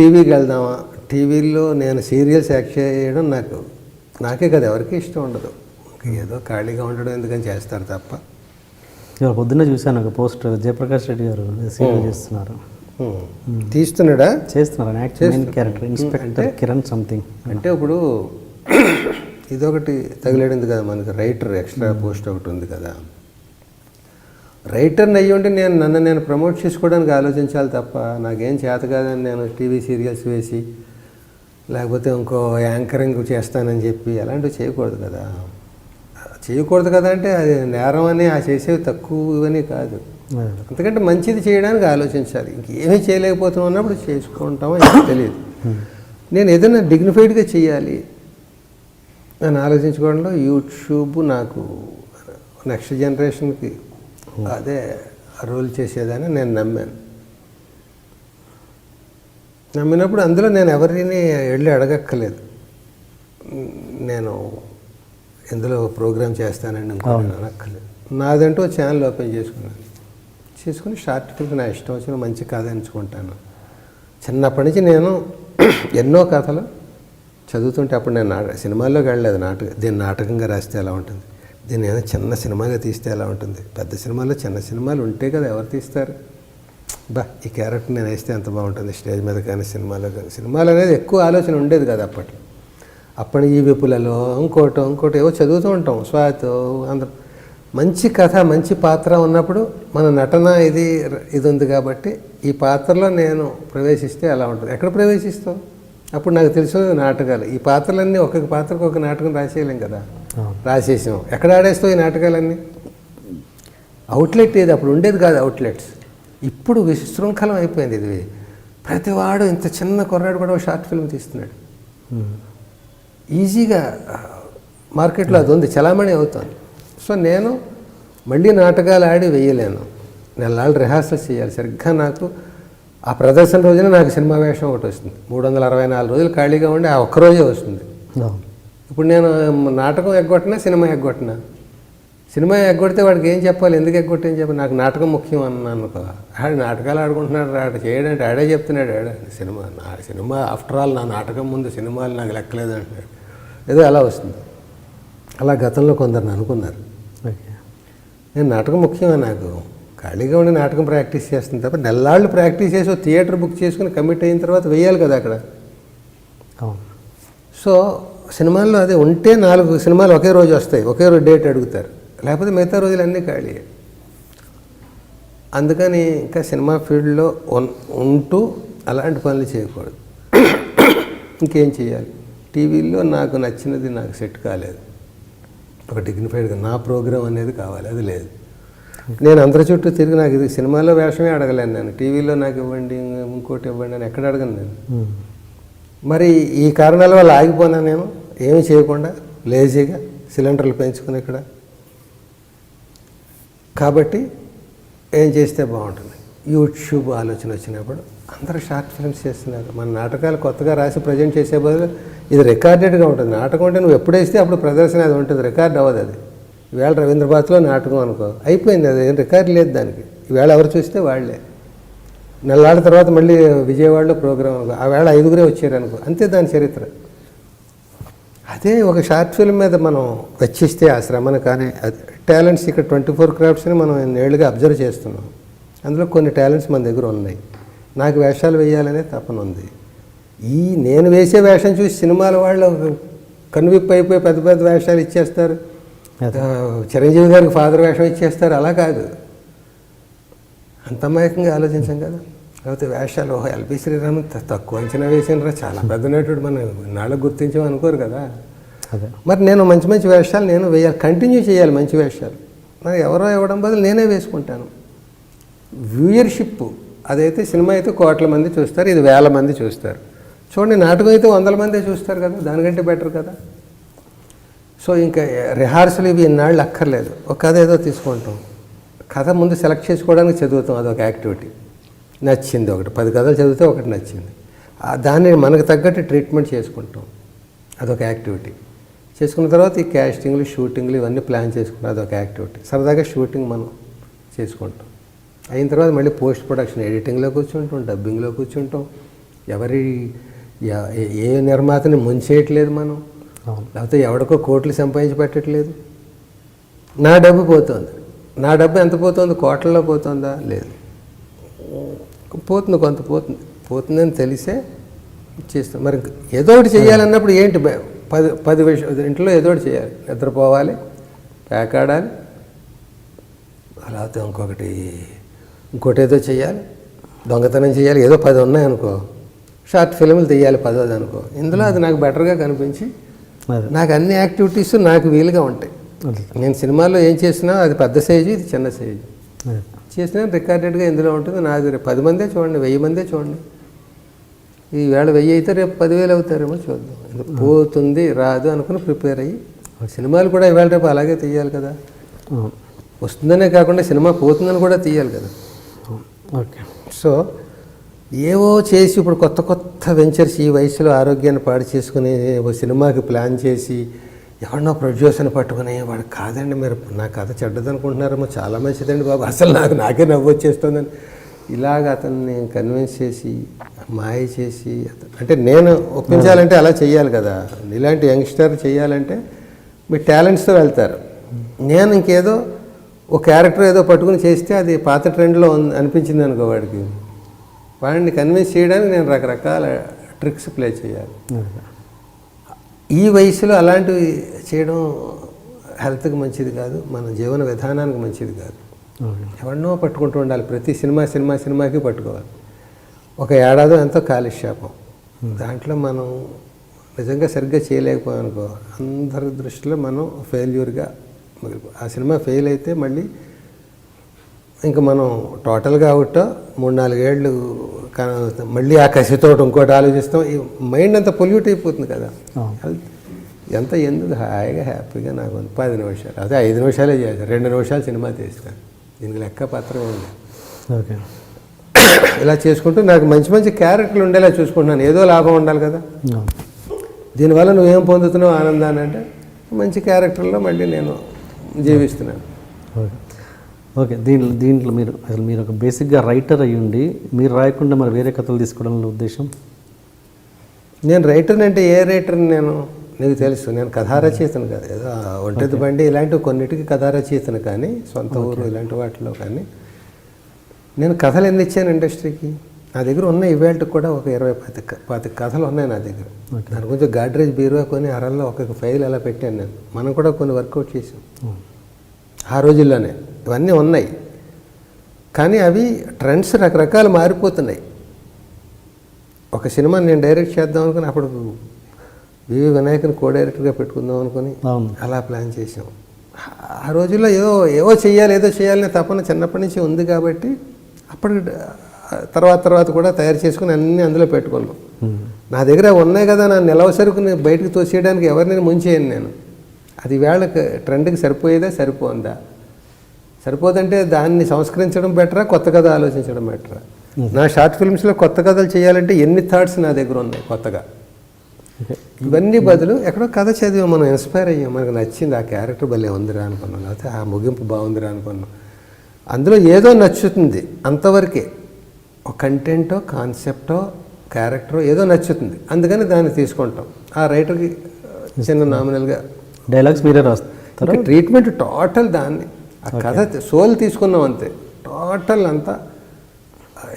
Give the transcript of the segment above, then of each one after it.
టీవీకి వెళ్దామా? టీవీలో నేను సీరియల్స్ యాక్ట్ చేయడం నాకు నాకే కదా ఎవరికి ఇష్టం ఉండదు. ఏదో ఖాళీగా ఉండడం ఎందుకని చేస్తారు తప్ప. ఇవాళ పొద్దున్నే చూశాను ఒక పోస్టర్ జయప్రకాష్ రెడ్డి గారు సీరియల్ చేస్తున్నారు. హ్మ్. తీస్తున్నాడా? చేస్తున్నారు? Actual character inspector Kiran something అంటే ఇప్పుడు ఇదొకటి తగిలేడింది కదా మనకి? రైటర్ ఎక్స్ట్రా పోస్ట్ ఒకటి ఉంది కదా. రైటర్ని అయ్యి ఉంటే నేను నన్ను నేను ప్రమోట్ చేసుకోవడానికి ఆలోచించాలి తప్ప నాకేం చేత కాదని నేను టీవీ సీరియల్స్ వేసి లేకపోతే ఇంకో యాంకరింగ్ చేస్తానని చెప్పి అలాంటివి చేయకూడదు కదా. చేయకూడదు కదా అంటే అది నేరం అని ఆ చేసేవి తక్కువని కాదు. అంతకంటే మంచిది చేయడానికి ఆలోచించాలి. ఇంకేమీ చేయలేకపోతాం అన్నప్పుడు చేసుకుంటామో తెలియదు. నేను ఏదైనా డిగ్నిఫైడ్గా చేయాలి అని ఆలోచించుకోవడంలో యూట్యూబ్ నాకు నెక్స్ట్ జనరేషన్కి అదే రోల్ చేసేదని నేను నమ్మాను. నమ్మినప్పుడు అందులో నేను ఎవరిని వెళ్ళి అడగక్కర్లేదు. నేను ఇందులో ప్రోగ్రామ్ చేస్తానండి ఇంకో అనక్కర్లేదు. నాదంటూ ఛానల్ ఓపెన్ చేసుకున్నాను. చేసుకుని షార్ట్ ఫిల్మ్ నా ఇష్టం వచ్చిన మంచి కథ ఎంచుకుంటాను. చిన్నప్పటి నుంచి నేను ఎన్నో కథలు చదువుతుంటే అప్పుడు నేను నాట సినిమాల్లోకి వెళ్ళలేదు నాటక దీన్ని నాటకంగా రాస్తే ఎలా ఉంటుంది? దీన్ని ఏదైనా చిన్న సినిమాగా తీస్తే ఎలా ఉంటుంది? పెద్ద సినిమాలో చిన్న సినిమాలు ఉంటే కదా ఎవరు తీస్తారు? బా ఈ క్యారెక్టర్ నేను వేస్తే ఎంత బాగుంటుంది? స్టేజ్ మీద కానీ సినిమాలో కానీ. సినిమాలు అనేది ఎక్కువ ఆలోచన ఉండేది కదా అప్పట్లో. అప్పటి ఈ విపులలో ఇంకోటో ఇంకోటి ఏవో చదువుతూ ఉంటాం. స్వాతో అందరం. మంచి కథ మంచి పాత్ర ఉన్నప్పుడు మన నటన ఇది ఇది ఉంది కాబట్టి ఈ పాత్రలో నేను ప్రవేశిస్తే ఎలా ఉంటుంది? ఎక్కడ ప్రవేశిస్తావు? అప్పుడు నాకు తెలిసిన నాటకాలు. ఈ పాత్రలన్నీ ఒక్కొక్క పాత్రకు ఒక నాటకం రాసేయలేం కదా. రాసేసాం ఎక్కడ ఆడేస్తావు ఈ నాటకాలన్నీ? అవుట్లెట్ ఏది? అప్పుడు ఉండేది కాదు అవుట్లెట్స్ ఇప్పుడు విశృంఖలం అయిపోయింది ఇది. ప్రతివాడు ఇంత చిన్న కుర్రాడు కూడా షార్ట్ ఫిల్మ్ తీస్తున్నాడు. ఈజీగా మార్కెట్లో అది ఉంది. చలామణి అవుతుంది. సో నేను మళ్ళీ నాటకాలు ఆడి వేయలేను. నెలలు రిహార్సల్ చేయాలి. సరిగ్గా నాకు ఆ ప్రదర్శన రోజున నాకు సినిమా వేషం ఒకటి వస్తుంది. మూడు వందల అరవై నాలుగు రోజులు ఖాళీగా ఉండి ఆ ఒక్కరోజే వస్తుంది. ఇప్పుడు నేను నాటకం ఎగ్గొట్టినా సినిమా ఎగ్గొట్టినా? సినిమా ఎగ్గొడితే వాడికి ఏం చెప్పాలి? ఎందుకు ఎగ్గొట్టేం చెప్పి నాకు నాటకం ముఖ్యం అన్నాను అనుకో. ఆడు నాటకాలు ఆడుకుంటున్నాడు ఆడు చేయడంటే ఆడే చెప్తున్నాడు ఆడే. సినిమా నా సినిమా ఆఫ్టర్ ఆల్ నా నాటకం ముందు సినిమాలు నాకు లెక్కలేదు అంటున్నాడు. ఏదో అలా వస్తుంది. అలా గతంలో కొందరు అనుకున్నారు. ఓకే. నేను నాటకం ముఖ్యమే నాకు? ఖాళీగా ఉండి నాటకం ప్రాక్టీస్ చేస్తుంది తప్ప నెల్లాళ్ళు ప్రాక్టీస్ చేసి థియేటర్ బుక్ చేసుకుని కమిట్ అయిన తర్వాత వెయ్యాలి కదా అక్కడ. అవును. సో సినిమాల్లో అదే ఉంటే నాలుగు సినిమాలు ఒకే రోజు వస్తాయి ఒకే రోజు డేట్ అడుగుతారు. లేకపోతే మిగతా రోజులు అన్నీ ఖాళీ అందుకని ఇంకా సినిమా ఫీల్డ్లో ఉంటూ అలాంటి పనులు చేయకూడదు. ఇంకేం చేయాలి? టీవీలో నాకు నచ్చినది నాకు సెట్ కాలేదు. ఒక డిగ్నిఫైడ్గా నా ప్రోగ్రామ్ అనేది కావాలి అది లేదు. నేను అందరి చుట్టూ తిరిగి నాకు ఇది సినిమాలో వేషమే అడగలేను నేను. టీవీలో నాకు ఇవ్వండి ఇంకోటి ఇవ్వండి అని ఎక్కడ అడగను నేను. మరి ఈ కారణాల వల్ల ఆగిపోనా నేను? ఏమీ చేయకుండా లేజీగా సిలిండర్లు పెంచుకుని ఇక్కడ. కాబట్టి ఏం చేస్తే బాగుంటుంది? యూట్యూబ్ ఆలోచన వచ్చినప్పుడు అందరూ షార్ట్ ఫిల్మ్స్ చేస్తున్నారు. మన నాటకాలు కొత్తగా రాసి ప్రజెంట్ చేసే బదులు ఇది రికార్డెడ్గా ఉంటుంది. నాటకం అంటే నువ్వు ఎప్పుడేస్తే అప్పుడు ప్రదర్శన అది ఉంటుంది. రికార్డ్ అవ్వదు అది. ఈవేళ రవీంద్రబాద్లో నాటకం అనుకో. అయిపోయింది అది. ఏం రికార్డు లేదు దానికి. ఈవేళ ఎవరు చూస్తే వాళ్ళే. నెలల తర్వాత మళ్ళీ విజయవాడలో ప్రోగ్రాం ఆ వేళ ఐదుగురే వచ్చారు అనుకో. అంతే దాని చరిత్ర. అదే ఒక షార్ట్ ఫిల్మ్ మీద మనం వెచ్చిస్తే ఆ శ్రమను కానీ టాలెంట్స్ ఇక్కడ ట్వంటీ ఫోర్ క్రాఫ్ట్స్ని మనం ఏళ్ళుగా అబ్జర్వ్ చేస్తున్నాం. అందులో కొన్ని టాలెంట్స్ మన దగ్గర ఉన్నాయి. నాకు వేషాలు వేయాలనే తపన ఉంది. ఈ నేను వేసే వేషం చూసి సినిమాల వాళ్ళు కనువిప్పు అయిపోయి పెద్ద పెద్ద వేషాలు ఇచ్చేస్తారు. చిరంజీవి గారికి ఫాదర్ వేషం ఇచ్చేస్తారు అలా కాదు. అంత అమాయకంగా ఆలోచించాం కదా. లేకపోతే వేషాలు ఓహో ఎల్బి శ్రీరామ్ తక్కువ అంచనా వేసినరా చాలా పెద్ద నటుడు మనం నాళ్ళకు గుర్తించాం అనుకోరు కదా. మరి నేను మంచి మంచి వేషాలు నేను వేయాలి కంటిన్యూ చేయాలి మంచి వేషాలు. నాకు ఎవరో ఇవ్వడం బదులు నేనే వేసుకుంటాను. వ్యూయర్షిప్ అదైతే సినిమా అయితే కోట్ల మంది చూస్తారు ఇది వేల మంది చూస్తారు. చూడండి నాటకం అయితే వందల మందే చూస్తారు కదా దానికంటే బెటర్ కదా. సో ఇంకా రిహార్సల్ ఇవి ఇన్నాళ్ళు అక్కర్లేదు. ఒక కథ ఏదో తీసుకుంటాం. కథ ముందు సెలెక్ట్ చేసుకోవడానికి చదువుతాం అదొక యాక్టివిటీ నచ్చింది ఒకటి. పది కథలు చదివితే ఒకటి నచ్చింది. దాన్ని మనకు తగ్గట్టు ట్రీట్మెంట్ చేసుకుంటాం. అదొక యాక్టివిటీ చేసుకున్న తర్వాత ఈ క్యాస్టింగ్లు షూటింగ్లు ఇవన్నీ ప్లాన్ చేసుకుంటాం. అదొక యాక్టివిటీ సరదాగా షూటింగ్ మనం చేసుకుంటాం. అయిన తర్వాత మళ్ళీ పోస్ట్ ప్రొడక్షన్ ఎడిటింగ్లో కూర్చుంటాం డబ్బింగ్లో కూర్చుంటాం. ఎవరి ఏ నిర్మాతని ముంచేయట్లేదు మనం. లేకపోతే ఎవడికో కోట్లు సంపాదించి పెట్టట్లేదు. నా డబ్బు పోతుంది. నా డబ్బు ఎంత పోతుంది? కోట్లలో పోతుందా? లేదు. పోతుంది కొంత పోతుంది. పోతుందని తెలిసే చేస్తాం. మరి ఏదో ఒకటి చేయాలన్నప్పుడు ఏంటి పది పది విషయం ఇంట్లో ఏదో ఒకటి చేయాలి నిద్రపోవాలి పేకాడాలి అలా అయితే ఇంకొకటి ఇంకోటి ఏదో చేయాలి దొంగతనం చేయాలి ఏదో పది ఉన్నాయనుకో. షార్ట్ ఫిల్మ్లు తీయాలి పదోది అనుకో ఇందులో అది నాకు బెటర్గా కనిపించి నాకు అన్ని యాక్టివిటీస్ నాకు వీలుగా ఉంటాయి. నేను సినిమాల్లో ఏం చేసినా అది పెద్ద సైజు ఇది చిన్న సైజు చేసినా రికార్డెడ్గా ఇందులో ఉంటుంది. నాది రేపు పది మందే చూడండి వెయ్యి మందే చూడండి. ఈ వేళ వెయ్యి అయితే రేపు పదివేలు అవుతారేమో చూద్దాం. పోతుంది రాదు అనుకుని ప్రిపేర్ అయ్యి. సినిమాలు కూడా ఇవాళ రేపు అలాగే తీయాలి కదా. వస్తుందనే కాకుండా సినిమా పోతుందని కూడా తీయాలి కదా. ఓకే. సో ఏవో చేసి ఇప్పుడు కొత్త కొత్త వెంచర్స్ ఈ వయసులో ఆరోగ్యాన్ని పాడు చేసుకుని ఓ సినిమాకి ప్లాన్ చేసి ఎవరినో ప్రొడ్యూసర్ని పట్టుకుని వాడు కాదండి మీరు. నా కథ చెడ్డదనుకుంటున్నారేమో చాలా మంచిదండి బాబు. అసలు నాకు నాకే నవ్వు వచ్చేస్తుందని. ఇలాగ అతన్ని కన్విన్స్ చేసి మాయ చేసి అంటే నేను ఒప్పించాలంటే అలా చేయాలి కదా. ఇలాంటి యంగ్స్టర్ చేయాలంటే మీ టాలెంట్స్తో వెళ్తారు. నేను ఇంకేదో ఒక క్యారెక్టర్ ఏదో పట్టుకుని చేస్తే అది పాత ట్రెండ్లో అనిపించింది అనుకో వాడికి. వాడిని కన్విన్స్ చేయడానికి నేను రకరకాల ట్రిక్స్ ప్లే చేయాలి. ఈ వయసులో అలాంటివి చేయడం హెల్త్కి మంచిది కాదు మన జీవన విధానానికి మంచిది కాదు. ఎవరినో పట్టుకుంటూ ఉండాలి ప్రతి సినిమా సినిమా సినిమాకి పట్టుకోవాలి. ఒక ఏడాది ఎంతో కాలుష్యాపం దాంట్లో మనం నిజంగా సరిగ్గా చేయలేకపోయాం అనుకో అందరి దృష్టిలో మనం ఫెయిల్యూర్గా మిగిలిపో ఆ సినిమా ఫెయిల్ అయితే మళ్ళీ ఇంకా మనం టోటల్గా అవుట్ మూడు నాలుగేళ్ళు మళ్ళీ ఆ కసితో ఇంకోటి ఆలోచిస్తాం. ఈ మైండ్ అంతా పొల్యూట్ అయిపోతుంది కదా. ఎంత ఎందుకు హాయిగా హ్యాపీగా నాకు ఉంది. పది నిమిషాలు. అదే ఐదు నిమిషాలే చేయాలి రెండు నిమిషాలు సినిమా తీస్తాను దీనికి లెక్క పత్రం ఉంది ఓకే. ఇలా చేసుకుంటూ నాకు మంచి మంచి క్యారెక్టర్లు ఉండేలా చూసుకుంటున్నాను. ఏదో లాభం ఉండాలి కదా. దీనివల్ల నువ్వేం పొందుతున్నావు ఆనందాన్ని అంటే మంచి క్యారెక్టర్లో మళ్ళీ నేను జీవిస్తున్నాను. ఓకే దీంట్లో దీంట్లో మీరు అసలు మీరు ఒక బేసిక్గా రైటర్ అయ్యి ఉండి మీరు రాయకుండా మరి వేరే కథలు తీసుకోవడంలో ఉద్దేశం? నేను రైటర్ని అంటే ఏ రైటర్ని నేను నీకు తెలుసు నేను కథా రచయితను కాదు. ఏదో ఒంటెద్దు బండి ఇలాంటివి కొన్నిటికి కథా రచయితను కానీ సొంత ఊరు ఇలాంటి వాటిలో కానీ. నేను కథలు ఎన్ని ఇచ్చాను ఇండస్ట్రీకి? నా దగ్గర ఉన్న ఈవేళకి కూడా ఒక ఇరవై పది పది కథలు ఉన్నాయి నా దగ్గర. దాని గురించి గాడ్రేజ్ బీరువా కొని అరల్లో ఒక్కొక్క ఫైల్ అలా పెట్టాను నేను. మనం కూడా కొన్ని వర్కౌట్ చేసాం ఆ రోజుల్లోనే. ఇవన్నీ ఉన్నాయి. కానీ అవి ట్రెండ్స్ రకరకాలు మారిపోతున్నాయి. ఒక సినిమా నేను డైరెక్ట్ చేద్దాం అనుకుని అప్పుడు వివి వినాయకుని కో డైరెక్టర్గా పెట్టుకుందాం అనుకుని అలా ప్లాన్ చేసాం ఆ రోజుల్లో ఏదో ఏవో చేయాలి ఏదో చేయాలనే తపన చిన్నప్పటి నుంచి ఉంది కాబట్టి అప్పటి తర్వాత తర్వాత కూడా తయారు చేసుకుని అన్నీ అందులో పెట్టుకున్నాం. నా దగ్గర ఉన్నాయి కదా నా నిలవ సరుకుని బయటకు తోసేయడానికి ఎవరిని ముంచేయను నేను. అది వేళకి ట్రెండ్కి సరిపోయేదా సరిపోందా? సరిపోదంటే దాన్ని సంస్కరించడం బెటరా కొత్త కథ ఆలోచించడం బెటరా? నా షార్ట్ ఫిల్మ్స్లో కొత్త కథలు చేయాలంటే ఎన్ని థాట్స్ నా దగ్గర ఉన్నాయి కొత్తగా? ఇవన్నీ బదులు ఎక్కడో కథ చదివి మనం ఇన్స్పైర్ అయ్యాం మనకు నచ్చింది ఆ క్యారెక్టర్ భలే ఉందిరా అనుకున్నాం లేకపోతే ఆ ముగింపు బాగుందిరా అనుకున్నాం. అందులో ఏదో నచ్చుతుంది అంతవరకే. ఒక కంటెంటో కాన్సెప్టో క్యారెక్టరో ఏదో నచ్చుతుంది. అందుకని దాన్ని తీసుకుంటాం. ఆ రైటర్కి చిన్న నామినల్గా డైలాగ్స్ మీరే రాస్తారా? ట్రీట్మెంట్ టోటల్ దాన్ని. కథ సోల్ తీసుకున్నాం అంతే. టోటల్ అంతా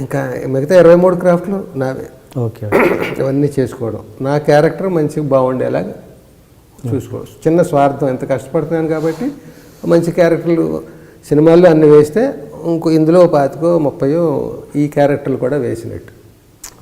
ఇంకా మిగతా ఇరవై మూడు క్రాఫ్ట్లు నావే. ఓకే ఇవన్నీ చేసుకోవడం. నా క్యారెక్టర్ మంచిగా బాగుండేలాగా చూసుకోవడం చిన్న స్వార్థం ఎంత కష్టపడుతున్నాను కాబట్టి మంచి క్యారెక్టర్లు సినిమాల్లో అన్ని వేస్తే ఇంకో ఇందులో పాతికో ముప్పయో ఈ క్యారెక్టర్లు కూడా వేసినట్టు.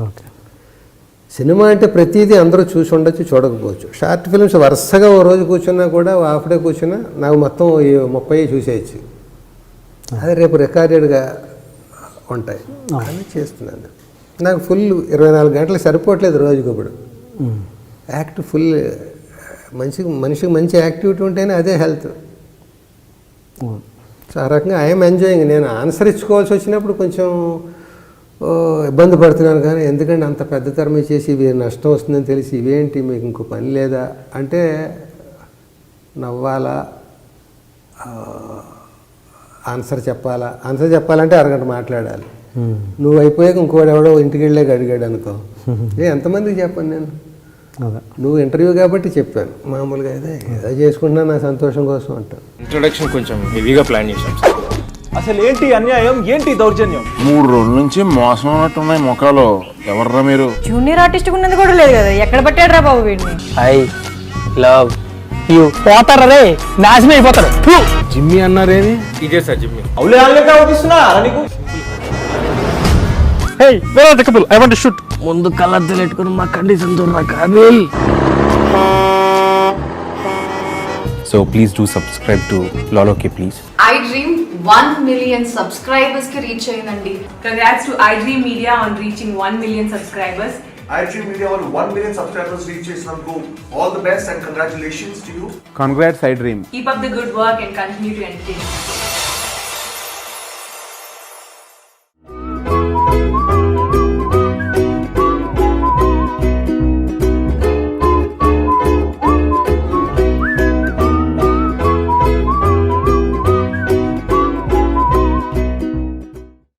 ఓకే. సినిమా అంటే ప్రతిదీ అందరూ చూసి ఉండొచ్చు చూడకపోవచ్చు. షార్ట్ ఫిల్మ్స్ వరుసగా ఓ రోజు కూర్చున్నా కూడా ఓ హాఫ్ డే కూర్చున్నా నాకు మొత్తం ముప్పై చూసేయచ్చు. అదే రేపు రికార్డెడ్గా ఉంటాయి. అని చేస్తున్నాను. నాకు ఫుల్ ఇరవై నాలుగు గంటలు సరిపోవట్లేదు రోజుకి ఇప్పుడు. యాక్ట్ ఫుల్ మంచి మనిషికి మంచి యాక్టివిటీ ఉంటేనే అదే హెల్త్. సో ఆ రకంగా ఐఎమ్ ఎంజాయింగ్. నేను ఆన్సర్ ఇచ్చుకోవాల్సి వచ్చినప్పుడు కొంచెం ఇబ్బంది పడుతున్నాను కానీ ఎందుకంటే అంత పెద్ద తరమే చేసి ఇవి నష్టం వస్తుందని తెలిసి ఇవేంటి మీకు ఇంకో పని లేదా? అంటే నవ్వాలా? ఆ, ఆన్సర్ చెప్పాలా? ఆన్సర్ చెప్పాలంటే అరగంట మాట్లాడాలి. నువ్వు అయిపోయాక ఇంకోటి ఎవడో ఇంటికి వెళ్ళాక అడిగాడు అనుకో ఏ ఎంతమందికి చెప్పాను నేను? నువ్వు ఇంటర్వ్యూ కాబట్టి చెప్పాను. మామూలుగా అయితే ఏదో చేసుకుంటున్నా నా సంతోషం కోసం అంటాను. ఇంట్రొడక్షన్ కొంచెం హెవీగా ప్లాన్ చేశాం సార్. అసలు ఏంటి అన్యాయం? ఏంటి దౌర్జన్యం? మూడు రోజుల నుంచి మోసం ఉన్నట్టున్నాయి ముఖాలు. ఎవర్రా మీరు? జూనియర్ ఆర్టిస్ట్ ఉన్నది కూడా లేదు కదా? ఎక్కడ పట్టాడు రా బాబు వీడిని? I love you. పోతారా రే? నాశనం అయిపోతారు! జిమ్మి అన్నారేమి? ఇదే సార్ జిమ్మి. అవులే ఆన్లైన్ అవుపిస్తున్నా నీకు. Hey where are the couple I want to shoot ముందు కలర్ తెలియట్టుకుని మా కండిషన్ చూడరా Kaabil so please do subscribe to లాలోకి please I dream one million సబ్స్క్రైబర్స్కి రీచ్ అయిందండి Congrats to iDream Media on reaching 1 million subscribers. iDream Media వాళ్ళు 1 million subscribers reach చేసినందుకు all the best and congratulations to you. Congrats I dream Keep up the good work and continue to entertain. us.